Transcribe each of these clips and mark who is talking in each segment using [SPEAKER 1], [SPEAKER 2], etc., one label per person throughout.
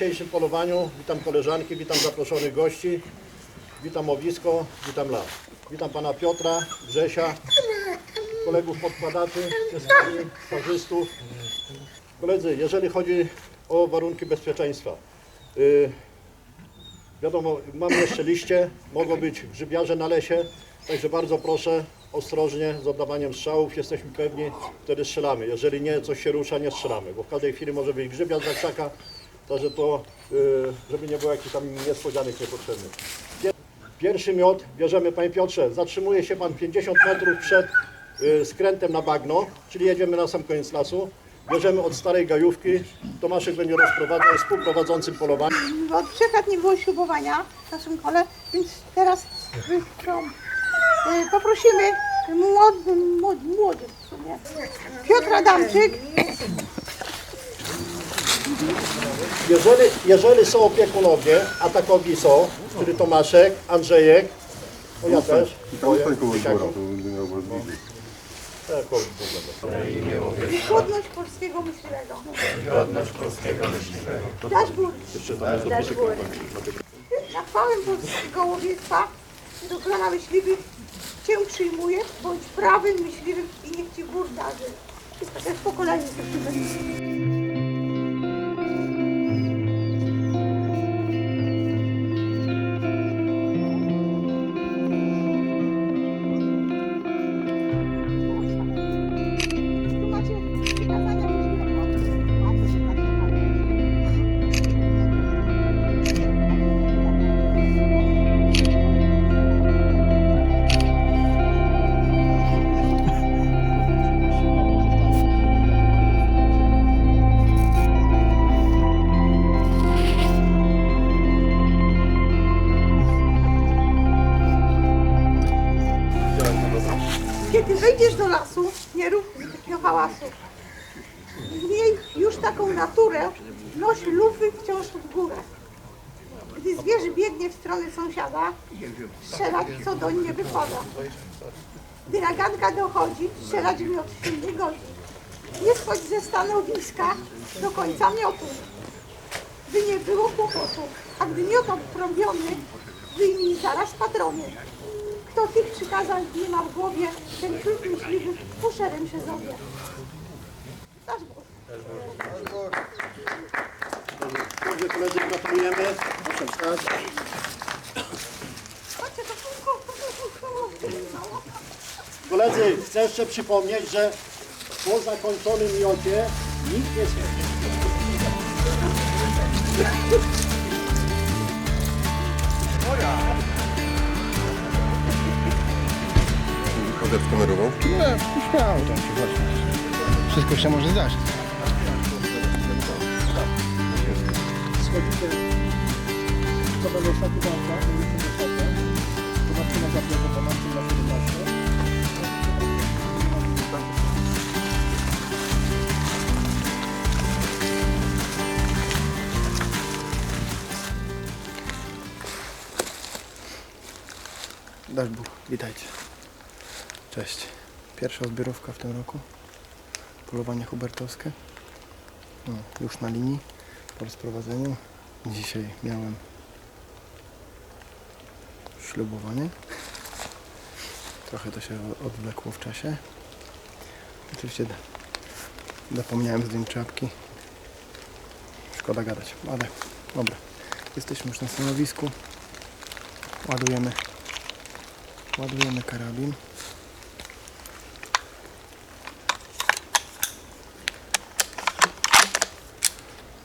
[SPEAKER 1] Dzisiejszym polowaniu. Witam koleżanki, witam zaproszonych gości. Witam Owisko, witam las. Witam pana Piotra, Grzesia, kolegów podkładaczy, stażystów. Koledzy, jeżeli chodzi o warunki bezpieczeństwa, y, wiadomo, mamy jeszcze liście, mogą być grzybiarze na lesie, także bardzo proszę ostrożnie z oddawaniem strzałów, jesteśmy pewni, wtedy strzelamy. Jeżeli nie, coś się rusza, nie strzelamy, bo w każdej chwili może być grzybiarz za krzaka, to, y, żeby nie było jakichś tam niespodzianek niepotrzebnych. Pier- Pierwszy miot bierzemy, panie Piotrze, zatrzymuje się pan 50 metrów przed y, skrętem na bagno, czyli jedziemy na sam koniec lasu. Bierzemy od starej gajówki, Tomaszek będzie rozprowadzał, współprowadzącym polowanie.
[SPEAKER 2] Od trzech lat nie było ślubowania w naszym kole, więc teraz y, poprosimy młody, młody, młody w sumie, Piotr Adamczyk,
[SPEAKER 1] Jeżeli, jeżeli są opiekunowie, a takowi są, czyli Tomaszek, Andrzejek, no ja też,
[SPEAKER 3] Tam
[SPEAKER 1] moje,
[SPEAKER 3] stań koło
[SPEAKER 1] dzieciakom.
[SPEAKER 3] dwora, to będzie miał was widzieć.
[SPEAKER 1] Tak, koło dwora.
[SPEAKER 2] i godność polskiego myśliwego. Godność polskiego myśliwego. Dashboard. Na chwałę polskiego łowiectwa do grona myśliwych Cię przyjmuję, bądź prawym myśliwym i niech Ci gór darzy. To jest pokolenie, to się będzie. Kiedy wejdziesz do lasu, nie rób zbytnio hałasu. Miej już taką naturę, noś lufy wciąż w górę. Gdy zwierzę biegnie w stronę sąsiada, strzelać co doń nie wypada. Gdy naganka dochodzi, strzelać miot się nie godzi. Nie schodź ze stanowiska do końca miotu, by nie było kłopotu. A gdy miot obtrąbiony, wyjmij zaraz patrony. Kto tych przykazań nie ma w głowie, ten krót myśliwy fuszerem się zowie. Dasz Bóg.
[SPEAKER 1] Dobrze, koledzy, gratulujemy. Proszę wstać.
[SPEAKER 2] Chodźcie, to kółko, to kółko.
[SPEAKER 1] Koledzy, chcę jeszcze przypomnieć, że po zakończonym miocie nikt nie
[SPEAKER 3] Chodek kamerował.
[SPEAKER 4] No, śmiało tam się właśnie. Wszystko się może zdarzyć.
[SPEAKER 1] schodzicie. Będą to chwilę po naszym na 17.
[SPEAKER 4] Dasz Bóg, witajcie. Cześć. Pierwsza zbiorówka w tym roku. Polowanie hubertowskie. No, już na linii po rozprowadzeniu. Dzisiaj miałem ślubowanie. Trochę to się odwlekło w czasie. Oczywiście zapomniałem zdjąć czapki. Szkoda gadać, ale dobra. Jesteśmy już na stanowisku. Ładujemy Ładujemy karabin.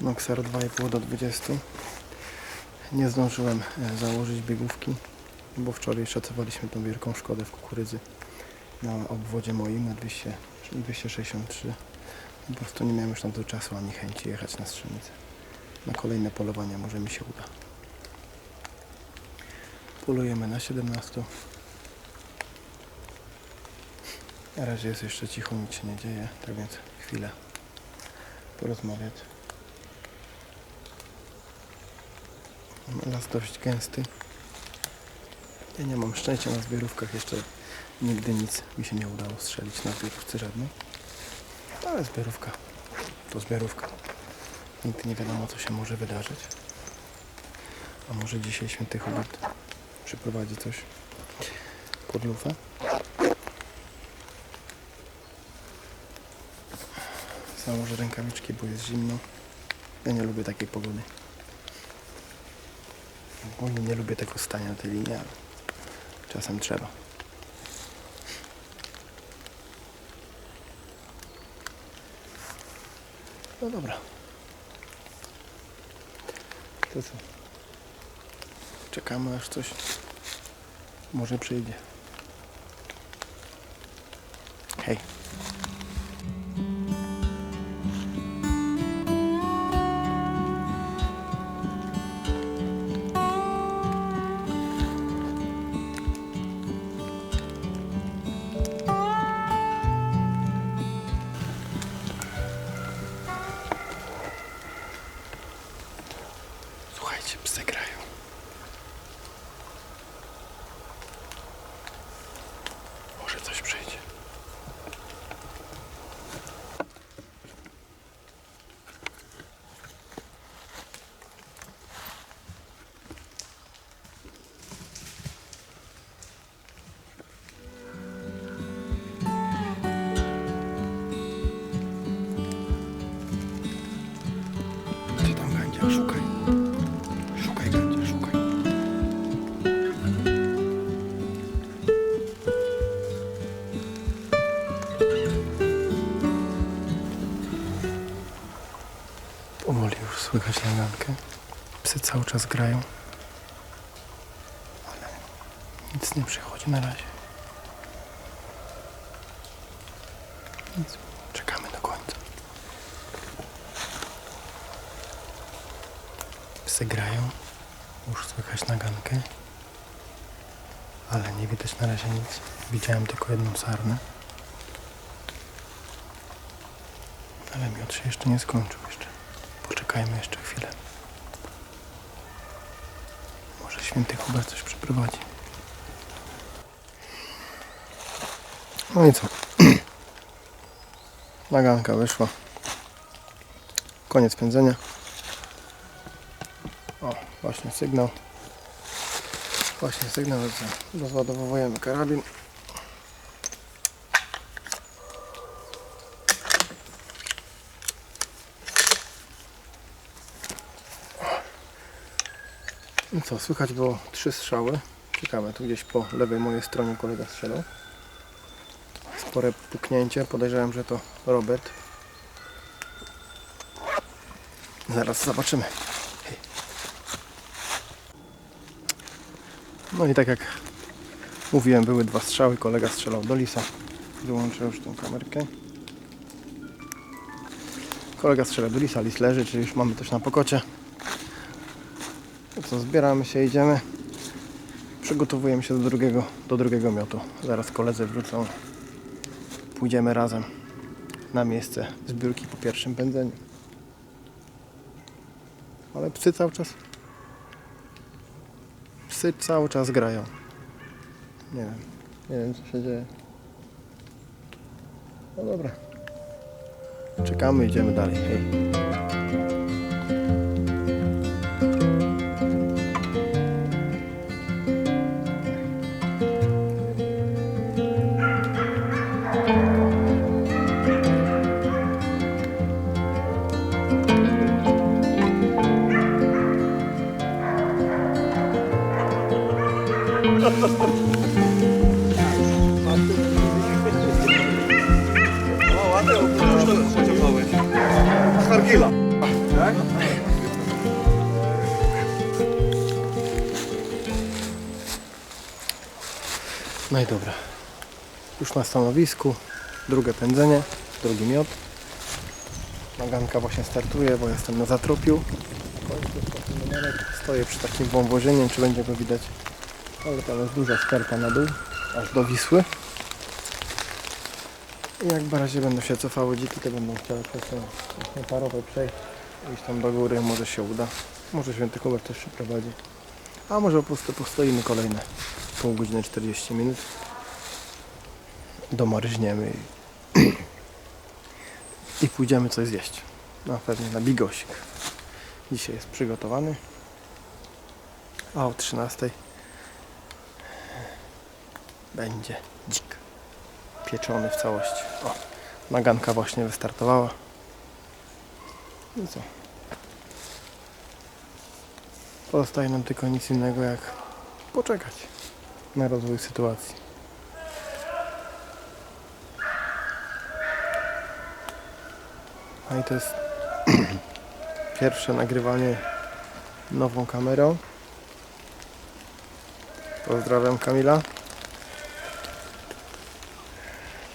[SPEAKER 4] Noxar 2,5 do 20. Nie zdążyłem e, założyć biegówki, bo wczoraj szacowaliśmy tą wielką szkodę w kukurydzy na obwodzie moim na 200, 263. Po prostu nie miałem już na to czasu ani chęci jechać na strzelnicę. Na kolejne polowania może mi się uda. Polujemy na 17. Na razie jest jeszcze cicho, nic się nie dzieje, tak więc chwilę porozmawiać. Las dość gęsty. Ja nie mam szczęścia na zbiorówkach, jeszcze nigdy nic mi się nie udało strzelić na zbiorówce żadnej. Ale zbiorówka to zbiorówka. Nigdy nie wiadomo, co się może wydarzyć. A może dzisiaj święty Hubert przyprowadzi coś pod lufę? Założę rękawiczki, bo jest zimno. Ja nie lubię takiej pogody. Ogólnie nie lubię tego stania na tej linii, ale czasem trzeba. No dobra. To co? Czekamy aż coś może przyjdzie. Hej. Psy cały czas grają. Ale nic nie przychodzi na razie. Nic. Czekamy do końca. Psy grają. Już słychać nagankę. Ale nie widać na razie nic. Widziałem tylko jedną sarnę. Ale miód się jeszcze nie skończył jeszcze. Poczekajmy jeszcze chwilę. Może święty Hubert coś przyprowadzi. No i co? Naganka wyszła. Koniec pędzenia. O, właśnie sygnał. Właśnie sygnał, że rozładowujemy karabin. I co, słychać było trzy strzały. Czekamy, tu gdzieś po lewej mojej stronie kolega strzelał. Spore puknięcie, podejrzewam, że to Robert. Zaraz zobaczymy. No i tak jak mówiłem, były dwa strzały, kolega strzelał do lisa. Wyłączę już tą kamerkę. Kolega strzela do lisa, lis leży, czyli już mamy coś na pokocie. Co, zbieramy się, idziemy. Przygotowujemy się do drugiego, do drugiego miotu. Zaraz koledzy wrócą. Pójdziemy razem na miejsce zbiórki po pierwszym pędzeniu. Ale psy cały czas. Psy cały czas grają. Nie wiem. Nie wiem co się dzieje. No dobra. Czekamy, idziemy dalej. Hej. No i dobra. Już na stanowisku. Drugie pędzenie, drugi miot. Naganka właśnie startuje, bo jestem na numerek. Stoję przy takim wąwozie, nie wiem czy będzie go widać. Ale tam jest duża skarpa na dół, aż do Wisły. I jak na razie będą się cofały dziki, to będą chciały przez właśnie parowe przejść. Iść tam do góry, może się uda. Może święty Hubert też przyprowadzi. A może po prostu postoimy kolejne pół godziny 40 minut. Domaryźniemy i, i pójdziemy coś zjeść. No pewnie na bigosik. Dzisiaj jest przygotowany. A o 13 będzie dzik. Pieczony w całości. O, naganka właśnie wystartowała. I co? Pozostaje nam tylko nic innego jak poczekać na rozwój sytuacji. A i to jest pierwsze nagrywanie nową kamerą. Pozdrawiam Kamila.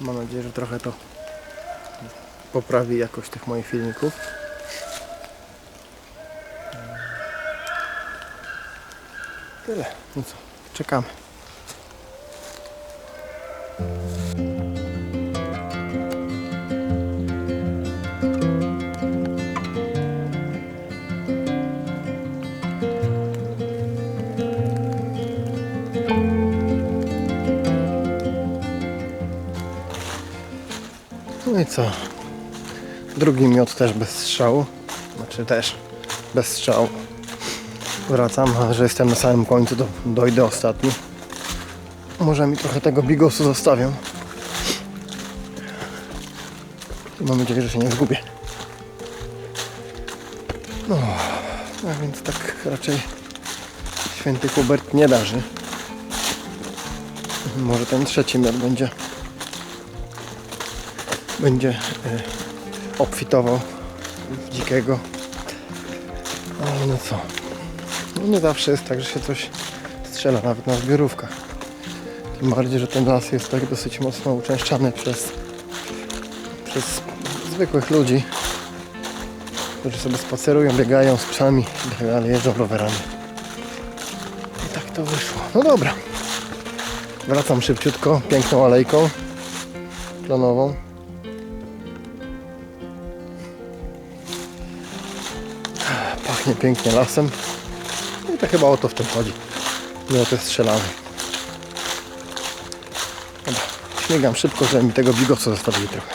[SPEAKER 4] Mam nadzieję, że trochę to poprawi jakość tych moich filmików. Tyle. No co, czekamy. No i co? Drugi miot też bez strzału. Znaczy też bez strzału. Wracam, a że jestem na samym końcu, to dojdę ostatni. Może mi trochę tego bigosu zostawią. Mam nadzieję, że się nie zgubię. No, a więc tak raczej święty Hubert nie darzy. Może ten trzeci miot będzie będzie e, obfitował w dzikiego. Ale no co? No nie zawsze jest tak, że się coś strzela, nawet na zbiorówkach. Tym bardziej, że ten las jest tak dosyć mocno uczęszczany przez, przez zwykłych ludzi, którzy sobie spacerują, biegają z psami i tak dalej, jeżdżą rowerami. I tak to wyszło. No dobra. Wracam szybciutko, piękną alejką klonową. Pachnie pięknie lasem. No i to chyba o to w tym chodzi. Nie o te strzelamy. Dobra, śmigam szybko, żeby mi tego bigosu zostawili trochę.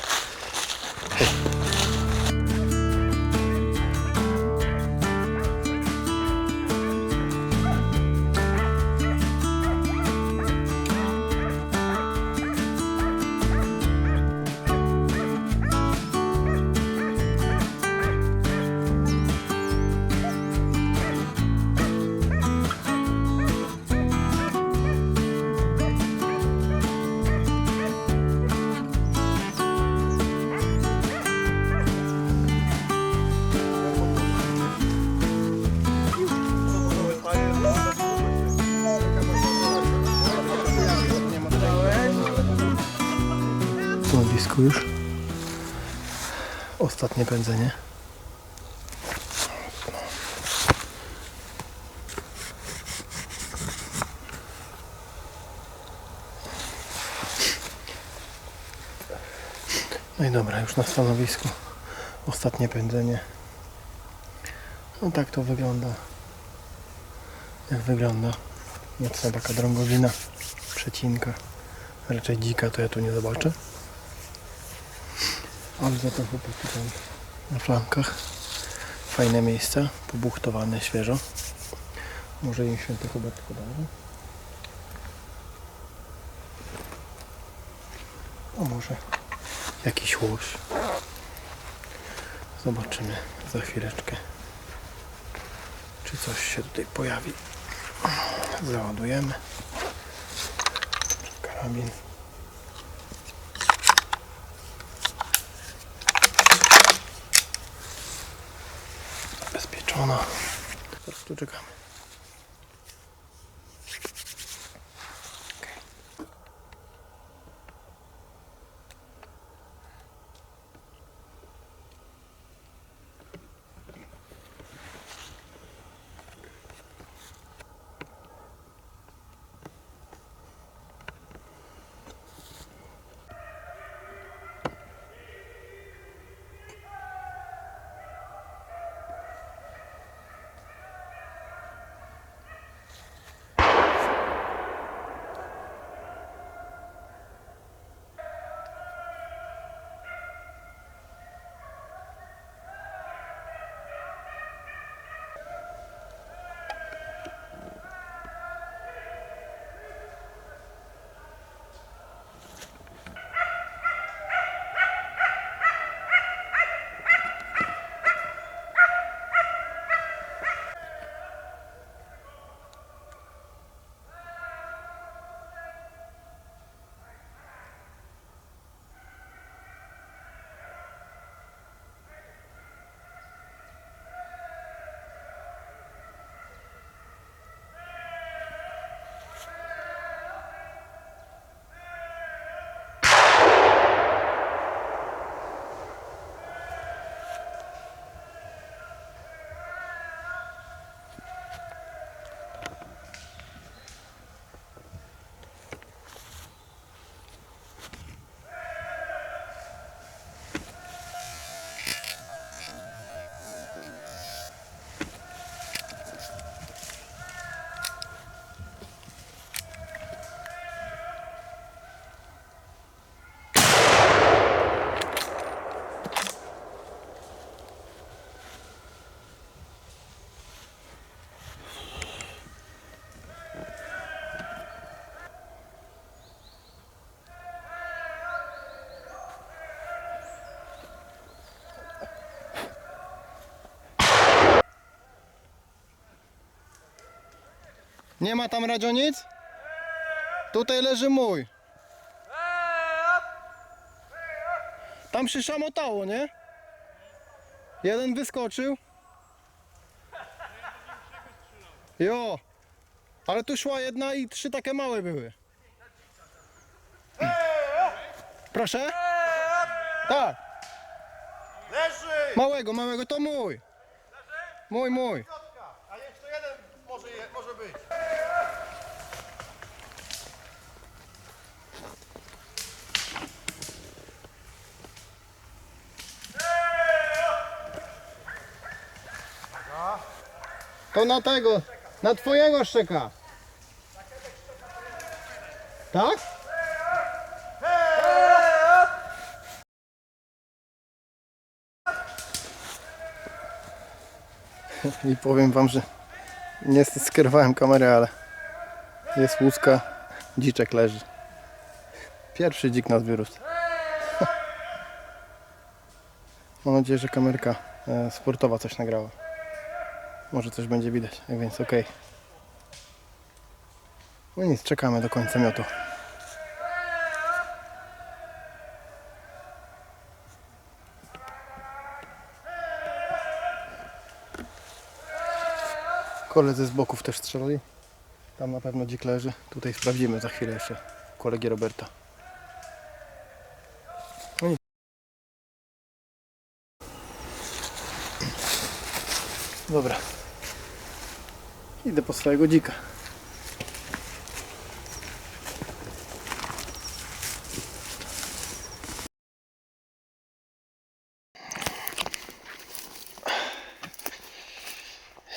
[SPEAKER 4] Już. Ostatnie pędzenie. No i dobra, już na stanowisku. Ostatnie pędzenie. No tak to wygląda. Jak wygląda. Mocna taka drągowina. Przecinka. Raczej dzika to ja tu nie zobaczę. Za to chłopaki tam na flankach. Fajne miejsca, pobuchtowane świeżo. Może im święty Hubert podarzy. A może jakiś łoś. Zobaczymy za chwileczkę, czy coś się tutaj pojawi. Załadujemy. Karabin. Zabezpieczona. Teraz tu czekamy. Nie ma tam radzionic? Tutaj leży mój. Tam się szamotało, nie? Jeden wyskoczył. Jo. Ale tu szła jedna i trzy takie małe były. Proszę? Tak.
[SPEAKER 1] Leży!
[SPEAKER 4] Małego, małego to mój. Mój, mój.
[SPEAKER 1] A jeszcze jeden może, je, może być.
[SPEAKER 4] To na tego, na twojego szczeka. Tak? I powiem wam, że niestety skierowałem kamerę, ale jest łuska, dziczek leży. Pierwszy dzik nas wyrósł. Mam nadzieję, że kamerka e, sportowa coś nagrała. Może coś będzie widać, tak więc okej. No nic, czekamy do końca miotu. Koledzy z boków też strzelali. Tam na pewno dzik leży. Tutaj sprawdzimy za chwilę jeszcze kolegi Roberta. No. Dobra. Idę po swojego dzika.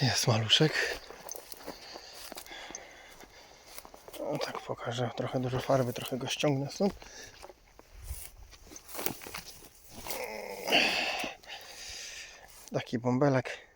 [SPEAKER 4] Jest maluszek. O tak pokażę. Trochę dużo farby, trochę go ściągnę stąd. Taki bąbelek.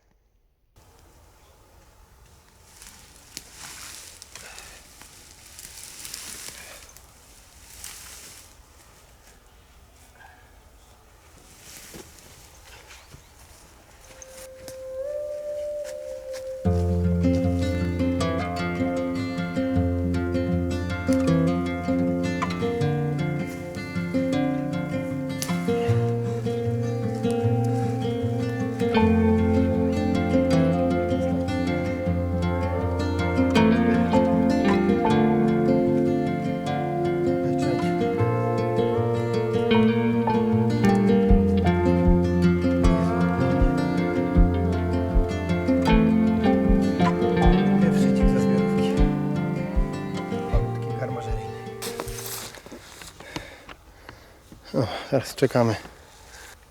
[SPEAKER 4] Teraz czekamy.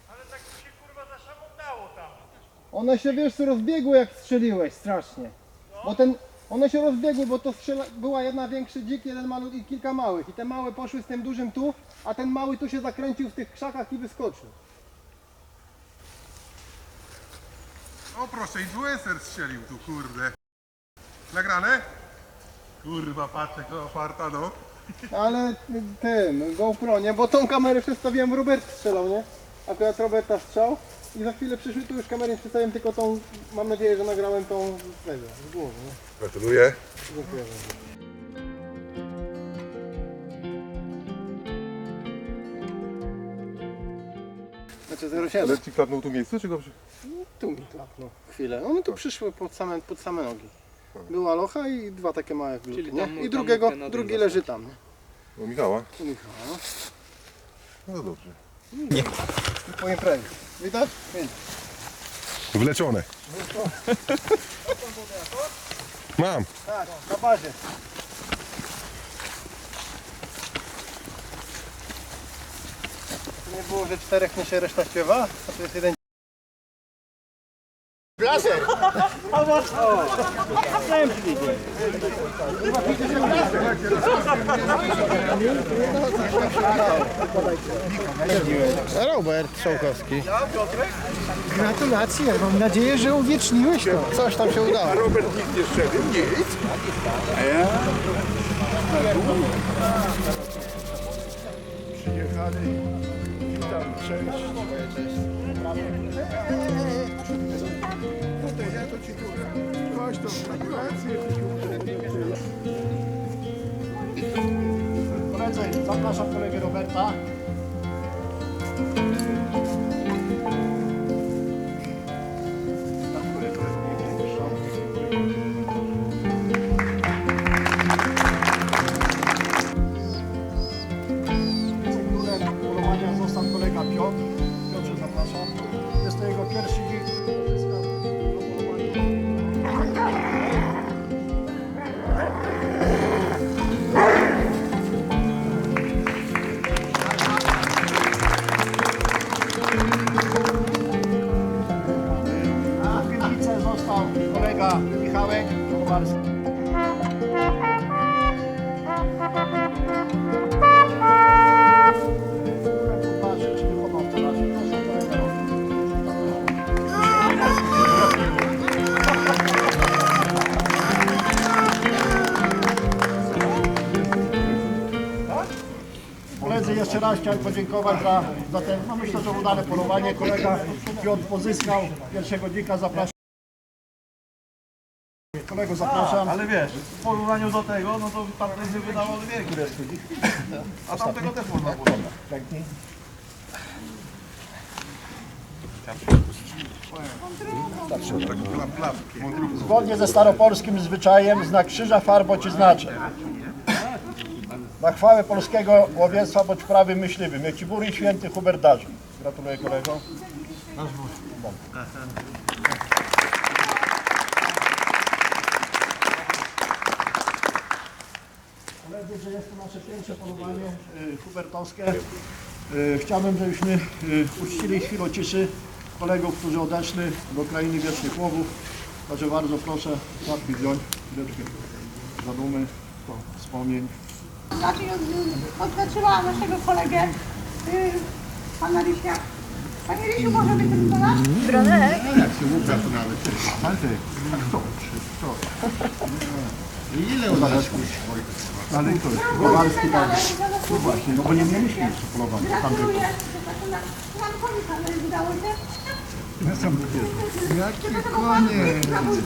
[SPEAKER 1] Ale tak się kurwa zaszamotało tam.
[SPEAKER 4] One się wiesz co rozbiegły jak strzeliłeś strasznie. Bo ten, one się rozbiegły, bo to strzela, była jedna większy dzik, jeden malut i kilka małych. I te małe poszły z tym dużym tu, a ten mały tu się zakręcił w tych krzakach i wyskoczył.
[SPEAKER 3] O proszę, influencer strzelił tu, kurde. Nagrane? Kurwa, patrzę, to farta, no.
[SPEAKER 4] Ale tym, GoPro, nie? Bo tą kamerę przestawiłem, Robert strzelał, nie? Akurat Roberta strzał. I za chwilę przyszły tu już kamerę, przedstawiłem tylko tą, mam nadzieję, że nagrałem tą z tego, z głowy, nie?
[SPEAKER 3] Gratuluję.
[SPEAKER 4] Dziękuję bardzo. Znaczy 07.
[SPEAKER 3] Ale ci tu miejsce, czy go przy...
[SPEAKER 4] Tu mi klapnął chwilę. One tu przyszły pod same, pod same nogi. Była locha i dwa takie małe gluty,
[SPEAKER 5] Czyli
[SPEAKER 4] nie? I drugiego, drugi leży tam.
[SPEAKER 3] U Michała?
[SPEAKER 4] U Michała. No
[SPEAKER 3] dobrze.
[SPEAKER 4] I powiem prawie. Widać? Pięknie.
[SPEAKER 3] Wlecione. Mam.
[SPEAKER 4] Tak, na bazie. Nie było, że czterech nie się reszta śpiewa, a to jest jeden Robert Szołkowski.
[SPEAKER 6] Gratulacje, mam nadzieję, że uwieczniłeś to.
[SPEAKER 4] Coś tam się udało.
[SPEAKER 3] Robert nic nie strzelił, nic.
[SPEAKER 7] Przyjechali, witam, cześć. Coś to, tak rację. Koledzy,
[SPEAKER 1] zapraszam kolegę Roberta. Podziękować za, za ten, no myślę, że udane polowanie. Kolega Piotr pozyskał pierwszego dzika, zapraszam. Kolego, zapraszam.
[SPEAKER 5] Ale wiesz, w porównaniu do tego, no to tam będzie wydawał dwie kureczki. A tamtego też można było.
[SPEAKER 1] Pięknie. Zgodnie ze staropolskim zwyczajem znak krzyża farbo ci znaczę. Na chwałę polskiego łowiectwa bądź prawy myśliwym. Niech ci bury święty Hubert. Gratuluję kolego. Koledzy, że jest to nasze pierwsze polowanie y, hubertowskie. Y, Chciałbym, żebyśmy y, uczcili chwilę ciszy kolegów, którzy odeszli do krainy wiecznych łowów. Także bardzo proszę łapki wziąć, chwileczkę zadumy, to wspomnień.
[SPEAKER 2] Znaczy, odznaczyłam naszego kolegę, y, pana Rysia. Panie Rysiu, może być ten do nas?
[SPEAKER 1] Ale to jest Kowalski, tak. No właśnie, no bo nie mieliśmy jeszcze polowania. Tam był.
[SPEAKER 2] Gratuluję. Pan konika udało się?
[SPEAKER 6] Jakie konie,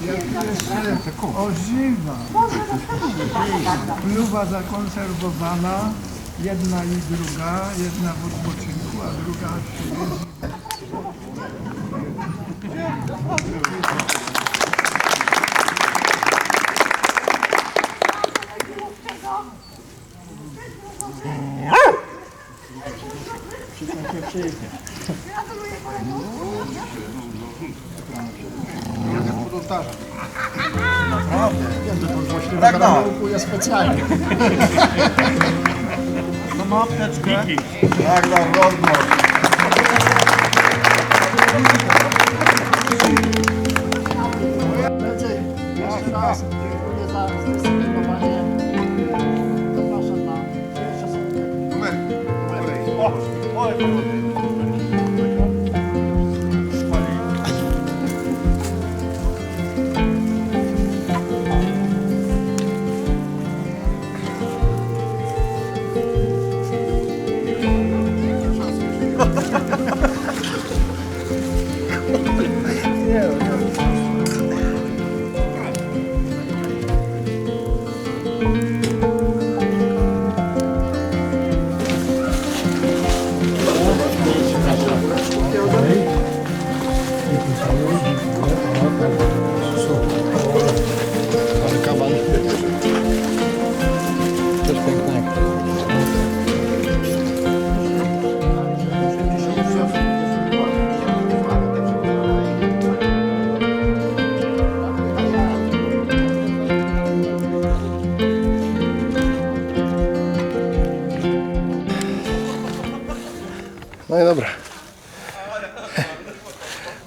[SPEAKER 6] jak jeszcze ożywa. Pluwa zakonserwowana, jedna i druga, jedna w odpoczynku, a druga się jeździ.
[SPEAKER 1] Wiem, że to złośliwe tak, no. specjalnie.
[SPEAKER 5] To ma apteczkę. Tak, tak, rodno.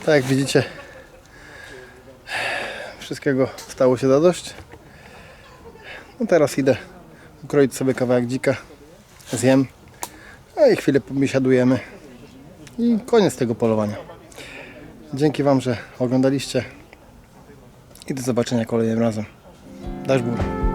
[SPEAKER 4] Tak jak widzicie, wszystkiego stało się zadość. No teraz idę ukroić sobie kawałek dzika, zjem, a i chwilę pobiesiadujemy i koniec tego polowania. Dzięki Wam, że oglądaliście i do zobaczenia kolejnym razem. Dasz bór.